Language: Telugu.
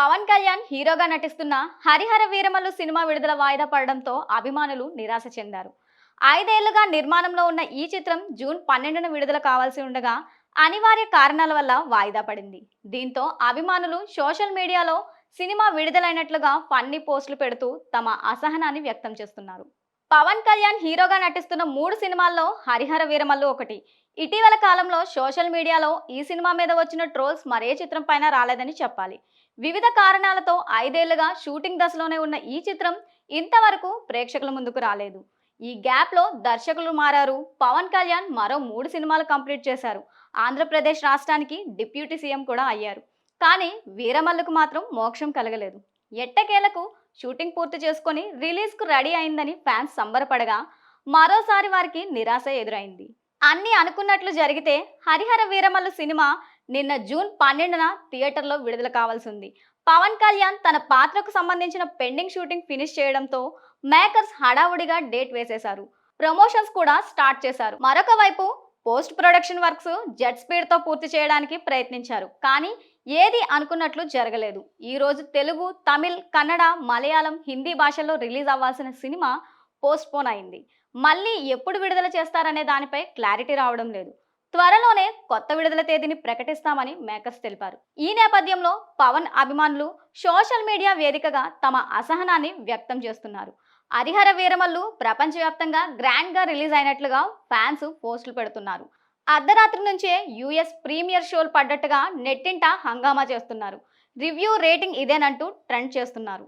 పవన్ కళ్యాణ్ హీరోగా నటిస్తున్న హరిహర వీరమల్లు సినిమా విడుదల వాయిదా పడడంతో అభిమానులు నిరాశ చెందారు. ఐదేళ్ళుగా నిర్మాణంలో ఉన్న ఈ చిత్రం జూన్ పన్నెండున విడుదల కావాల్సి ఉండగా అనివార్య కారణాల వల్ల వాయిదా పడింది. దీంతో అభిమానులు సోషల్ మీడియాలో సినిమా విడుదలైనట్లుగా ఫన్నీ పోస్టులు పెడుతూ తమ అసహనాన్ని వ్యక్తం చేస్తున్నారు. పవన్ కళ్యాణ్ హీరోగా నటిస్తున్న మూడు సినిమాల్లో హరిహర వీరమల్లు ఒకటి. ఇటీవల కాలంలో సోషల్ మీడియాలో ఈ సినిమా మీద వచ్చిన ట్రోల్స్ మరే చిత్రం పైన రాలేదని చెప్పాలి. వివిధ కారణాలతో ఐదేళ్ళుగా షూటింగ్ దశలోనే ఉన్న ఈ చిత్రం ఇంతవరకు ప్రేక్షకుల ముందుకు రాలేదు. ఈ గ్యాప్లో దర్శకులు మారారు పవన్ కళ్యాణ్ మరో మూడు సినిమాలు కంప్లీట్ చేశారు. ఆంధ్రప్రదేశ్ రాష్ట్రానికి డిప్యూటీ సీఎం కూడా అయ్యారు. కానీ వీరమల్లుకు మాత్రం మోక్షం కలగలేదు. ఎట్టకేలకు షూటింగ్ పూర్తి చేసుకొని రిలీజ్కు రెడీ అయిందని ఫ్యాన్స్ సంబరపడగా మరోసారి వారికి నిరాశ ఎదురైంది. అన్నీ అనుకున్నట్లు జరిగితే హరిహర వీరమల్లు సినిమా నిన్న జూన్ పన్నెండున థియేటర్లో విడుదల కావాల్సింది. పవన్ కళ్యాణ్ తన పాత్రకు సంబంధించిన పెండింగ్ షూటింగ్ ఫినిష్ చేయడంతో మేకర్స్ హడావుడిగా డేట్ వేసేశారు. ప్రమోషన్స్ కూడా స్టార్ట్ చేశారు. మరొక వైపు పోస్ట్ ప్రొడక్షన్ వర్క్స్ జెట్ స్పీడ్తో పూర్తి చేయడానికి ప్రయత్నించారు. కానీ ఏది అనుకున్నట్లు జరగలేదు. ఈ రోజు తెలుగు తమిళ్ కన్నడ మలయాళం హిందీ భాషల్లో రిలీజ్ అవ్వాల్సిన సినిమా పోస్ట్పోన్ అయింది. మళ్ళీ ఎప్పుడు విడుదల చేస్తారనే దానిపై క్లారిటీ రావడం లేదు. త్వరలోనే కొత్త విడుదల తేదీని ప్రకటిస్తామని మేకర్స్ తెలిపారు. ఈ నేపథ్యంలో పవన్ అభిమానులు సోషల్ మీడియా వేదికగా తమ అసహనాన్ని వ్యక్తం చేస్తున్నారు. హరిహర వీరమల్లు ప్రపంచవ్యాప్తంగా గ్రాండ్గా రిలీజ్ అయినట్లుగా ఫ్యాన్స్ పోస్టులు పెడుతున్నారు. అర్ధరాత్రి నుంచే యుఎస్ ప్రీమియర్ షోలు పడ్డట్టుగా నెట్టింట హంగామా చేస్తున్నారు. రివ్యూ రేటింగ్ ఇదేనంటూ ట్రెండ్ చేస్తున్నారు.